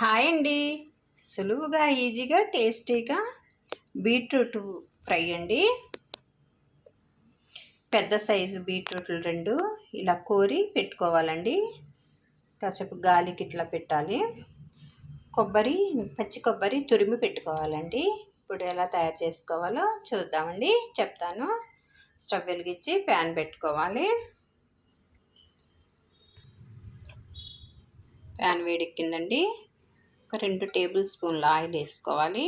Hi అండి. సులువుగా ఈజీగా టేస్టీగా బీట్రూట్ ఫ్రై అండి. పెద్ద సైజు బీట్రూట్లు రెండు ఇలా కోరి పెట్టుకోవాలండి. కాసేపు గాలికి ఇట్లా పెట్టాలి. కొబ్బరి పచ్చి కొబ్బరి తురిమి పెట్టుకోవాలండి. ఇప్పుడు ఎలా తయారు చేసుకోవాలో చూద్దామండి. చెప్తాను. స్టవ్ వెలిగించి ప్యాన్ పెట్టుకోవాలి. ప్యాన్ వేడెక్కిందండి. ఒక రెండు టేబుల్ స్పూన్ల ఆయిల్ వేసుకోవాలి.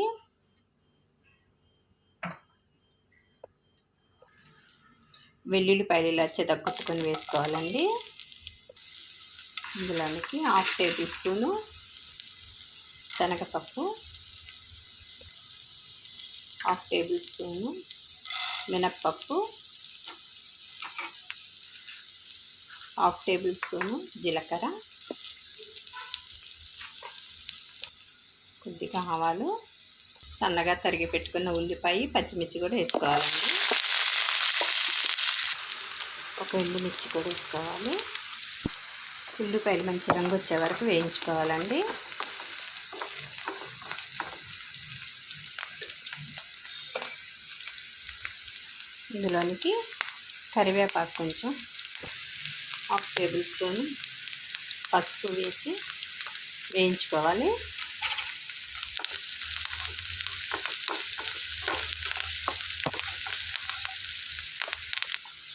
వెల్లుల్లిపాయలు ఇలా చెదగొట్టుకొని వేసుకోవాలండి. ఇందులోనికి హాఫ్ టేబుల్ స్పూను శనగపప్పు హాఫ్ టేబుల్ స్పూను మినప్పప్పు హాఫ్ టేబుల్ స్పూను జీలకర్ర కొద్దిగా ఆవాలు సన్నగా తరిగి పెట్టుకున్న ఉల్లిపాయ పచ్చిమిర్చి కూడా వేసుకోవాలండి. ఒక ఎండుమిర్చి కూడా వేసుకోవాలి. ఉల్లిపాయలు మంచి రంగు వచ్చే వరకు వేయించుకోవాలండి. ఇందులోనికి కరివేపాకు కొంచెం హాఫ్ టేబుల్ స్పూన్ పసుపు వేసి వేయించుకోవాలి.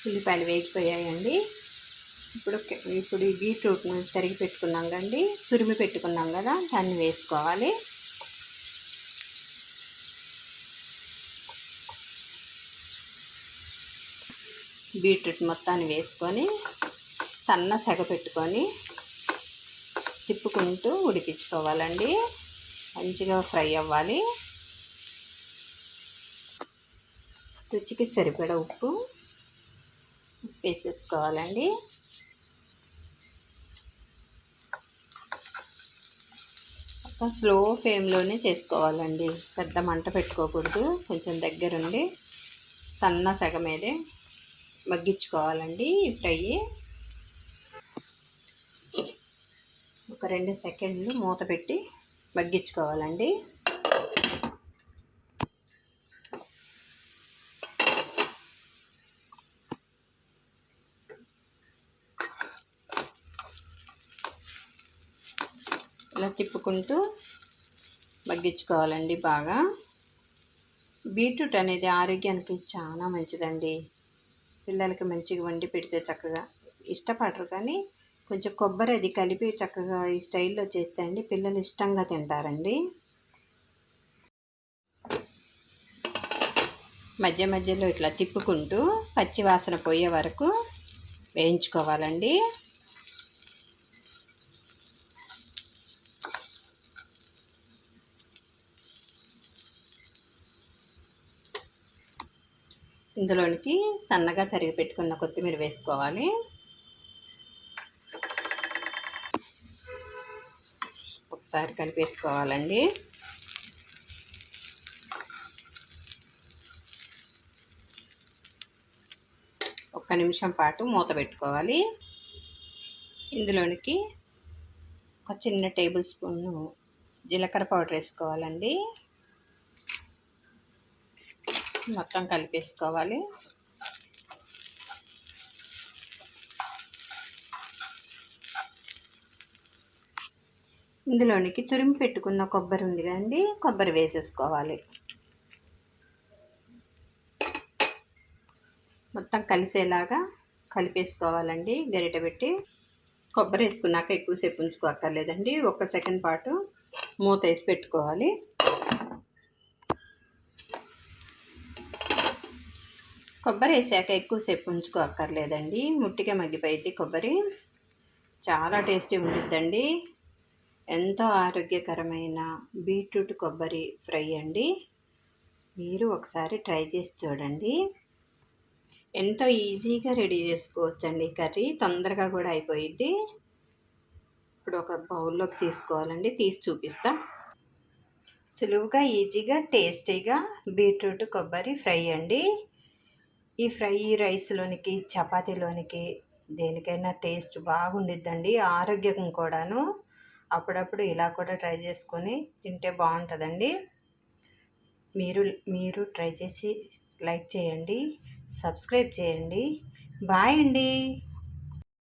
ఉల్లిపాయలు వేగిపోయాయండి. ఇప్పుడు ఇప్పుడు ఈ తరిగి పెట్టుకున్నాం కండి తురిమి పెట్టుకున్నాం కదా దాన్ని వేసుకోవాలి. బీట్రూట్ మొత్తాన్ని వేసుకొని సన్న సెగ పెట్టుకొని తిప్పుకుంటూ ఉడికించుకోవాలండి. మంచిగా ఫ్రై అవ్వాలి. రుచికి సరిపడ ఉప్పు. వేసేసుకోవాలండి ఒక స్లో ఫ్లేమ్లోనే చేసుకోవాలండి. పెద్ద మంట పెట్టుకోకూడదు. కొంచెం దగ్గరుండి సన్న సగం మీదే మగ్గించుకోవాలండి. ఈ ఫ్రై ఒక రెండు సెకండ్లు మూత పెట్టి మగ్గించుకోవాలండి. ఇలా తిప్పుకుంటూ మగ్గించుకోవాలండి బాగా. బీట్రూట్ అనేది ఆరోగ్యానికి చాలా మంచిదండి. పిల్లలకి మంచిగా వండి పెడితే చక్కగా. ఇష్టపడరు కానీ కొంచెం కొబ్బరి అది కలిపి చక్కగా ఈ స్టైల్లో చేస్తే అండి పిల్లలు ఇష్టంగా తింటారండి. మధ్య మధ్యలో ఇట్లా తిప్పుకుంటూ పచ్చి వాసన పోయే వరకు వేయించుకోవాలండి. ఇందులోనికి సన్నగా తరిగి పెట్టుకున్న కొత్తిమీర వేసుకోవాలి. ఒకసారి కలిపేసుకోవాలండి. ఒక్క నిమిషం పాటు మూత పెట్టుకోవాలి. ఇందులోనికి ఒక చిన్న టేబుల్ స్పూన్ జీలకర్ర పౌడర్ వేసుకోవాలండి. మొత్తం కలిపేసుకోవాలి. ఇందులోనికి తురిమి పెట్టుకున్న కొబ్బరి ఉంది కదండి కొబ్బరి వేసేసుకోవాలి. మొత్తం కలిసేలాగా కలిపేసుకోవాలండి గరిట పెట్టి. కొబ్బరి వేసుకున్నాక ఎక్కువసేపు ఉంచుకోక్కర్లేదండి ఒక సెకండ్ పాటు మూత వేసి పెట్టుకోవాలి. కొబ్బరి వేసాక ఎక్కువసేపు ఉంచుకో అక్కర్లేదండి. ముట్టిగా మగ్గిపోయింది కొబ్బరి. చాలా టేస్టీ ఉండిద్దండి. ఎంతో ఆరోగ్యకరమైన బీట్రూట్ కొబ్బరి ఫ్రై అండి. మీరు ఒకసారి ట్రై చేసి చూడండి. ఎంతో ఈజీగా రెడీ చేసుకోవచ్చండి కర్రీ. తొందరగా కూడా అయిపోయిద్ది. ఇప్పుడు ఒక బౌల్లోకి తీసుకోవాలండి. తీసి చూపిస్తా. సులువుగా ఈజీగా టేస్టీగా బీట్రూట్ కొబ్బరి ఫ్రై అండి. ఈ ఫ్రై రైస్లోనికి చపాతీలోనికి దేనికైనా టేస్ట్ బాగుండిద్దండి ఆరోగ్యం కూడాను. అప్పుడప్పుడు ఇలా కూడా ట్రై చేసుకొని తింటే బాగుంటుందండి. మీరు మీరు ట్రై చేసి లైక్ చేయండి సబ్స్క్రైబ్ చేయండి. బాయ్ అండి.